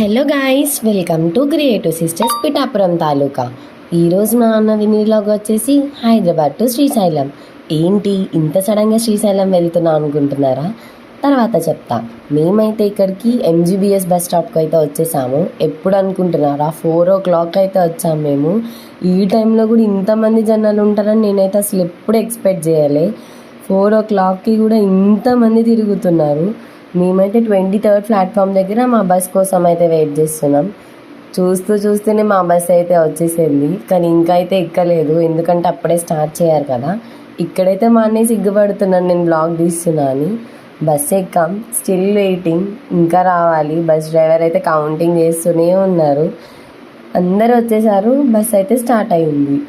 Hello guys welcome to creative sisters Pithapuram taluka. ఈరోజు మా అన్న వినిలాగ్ వచ్చేసి హైదరాబాద్ టు శ్రీశైలం. ఏంటి ఇంత సడన్గా శ్రీశైలం వెళ్తున్నా అనుకుంటున్నారా? తర్వాత చెప్తా. మేమైతే ఇక్కడికి ఎంజీబీఎస్ బస్ స్టాప్కి అయితే వచ్చేసాము. ఎప్పుడు అనుకుంటున్నారా? ఫోర్ ఓ క్లాక్ అయితే వచ్చాము మేము. ఈ టైంలో కూడా ఇంతమంది జనాలు ఉంటారని నేనైతే అసలు ఎప్పుడు ఎక్స్పెక్ట్ చేయలే. ఫోర్ ఓ క్లాక్కి కూడా ఇంతమంది తిరుగుతున్నారు. మేమైతే ట్వంటీ థర్డ్ ప్లాట్ఫామ్ దగ్గర మా బస్ కోసం అయితే వెయిట్ చేస్తున్నాం. చూస్తూ చూస్తూనే మా బస్ అయితే వచ్చేసింది. కానీ ఇంకా అయితే ఎక్కలేదు. ఎందుకంటే అప్పుడే స్టార్ట్ చేయారు కదా. ఇక్కడైతే మా అన్నయ్య సిగ్గుపడుతున్నాను నేను బ్లాగ్ తీస్తున్నా అని. బస్ ఎక్కాం. Still waiting. ఇంకా రావాలి. బస్ డ్రైవర్ అయితే కౌంటింగ్ చేస్తూనే ఉన్నారు. అందరూ వచ్చేసారు. బస్ అయితే స్టార్ట్ అయింది.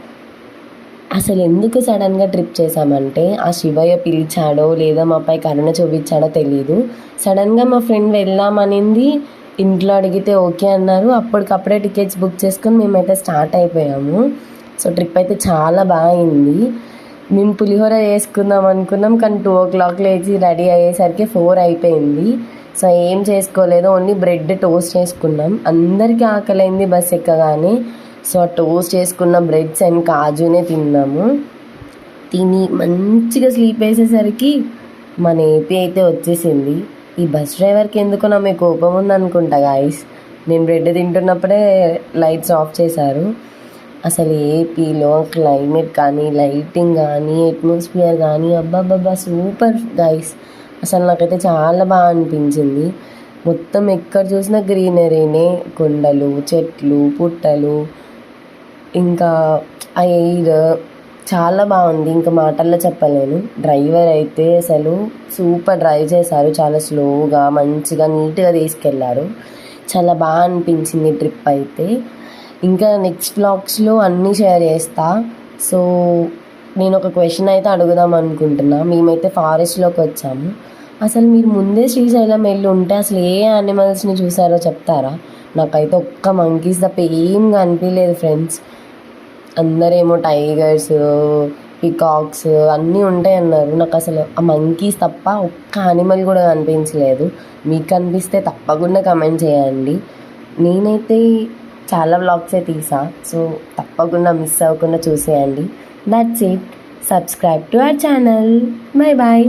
అసలు ఎందుకు సడన్గా ట్రిప్ చేసామంటే ఆ శివయ్య పిలిచాడో లేదా మాపై కరుణ చూపించాడో తెలియదు సడన్గా మా ఫ్రెండ్ వెళ్దామనింది. ఇంట్లో అడిగితే ఓకే అన్నారు. అప్పటికప్పుడే టికెట్స్ బుక్ చేసుకొని మేమైతే స్టార్ట్ అయిపోయాము. సో ట్రిప్ అయితే చాలా బాగా అయింది మేము పులిహోర చేసుకుందాం అనుకున్నాం కానీ టూ ఓ క్లాక్ లేచి రెడీ అయ్యేసరికి ఫోర్ అయిపోయింది. సో ఏం చేసుకోలేదు ఓన్లీ బ్రెడ్ టోస్ట్ చేసుకున్నాం. అందరికీ ఆకలైంది బస్ ఎక్కగానే. సో టోస్ట్ చేసుకున్న బ్రెడ్స్ అండ్ కాజునే తిన్నాము. తిని మంచిగా స్లీప్ వేసేసరికి మన ఏపీ అయితే వచ్చేసింది. ఈ బస్ డ్రైవర్కి ఎందుకు నా మీ కోపం ఉందనుకుంటా గాయస్ నేను బ్రెడ్ తింటున్నప్పుడే లైట్స్ ఆఫ్ చేశారు. అసలు ఏపీలో క్లైమేట్ కానీ లైటింగ్ కానీ అట్మాస్ఫియర్ కానీ అబ్బాబ్బా సూపర్ గైస్ అసలు నాకైతే చాలా బాగా అనిపించింది. మొత్తం ఎక్కడ చూసినా గ్రీనరీనే కొండలు చెట్లు పుట్టలు ఇంకా ఆ ఎయిర్ చాలా బాగుంది. ఇంకా మాటల్లో చెప్పలేను. డ్రైవర్ అయితే అసలు సూపర్ డ్రైవ్ చేశారు. చాలా స్లోగా మంచిగా నీట్గా తీసుకెళ్ళారు. చాలా బాగా అనిపించింది ట్రిప్ అయితే. ఇంకా నెక్స్ట్ బ్లాగ్స్లో అన్నీ షేర్ చేస్తా. సో నేను ఒక క్వశ్చన్ అయితే అడుగుదాం అనుకుంటున్నా. మేమైతే ఫారెస్ట్లోకి వచ్చాము. అసలు మీరు ముందే శ్రీశైలం వెళ్ళి ఉంటే అసలు ఏ యానిమల్స్ని చూసారో చెప్తారా? నాకైతే ఒక్క మంకీస్ తప్ప ఏం కనిపించలేదు ఫ్రెండ్స్ అందరేమో టైగర్స్ పికాక్స్ అన్నీ ఉంటాయి అన్నారు నాకు అసలు ఆ మంకీస్ తప్ప ఒక్క యానిమల్ కూడా కనిపించలేదు. మీకు కనిపిస్తే తప్పకుండా కమెంట్ చేయండి. నేనైతే చాలా వ్లాగ్సే తీసా సో తప్పకుండా మిస్ అవ్వకుండా చూసేయండి. That's it subscribe to our channel bye bye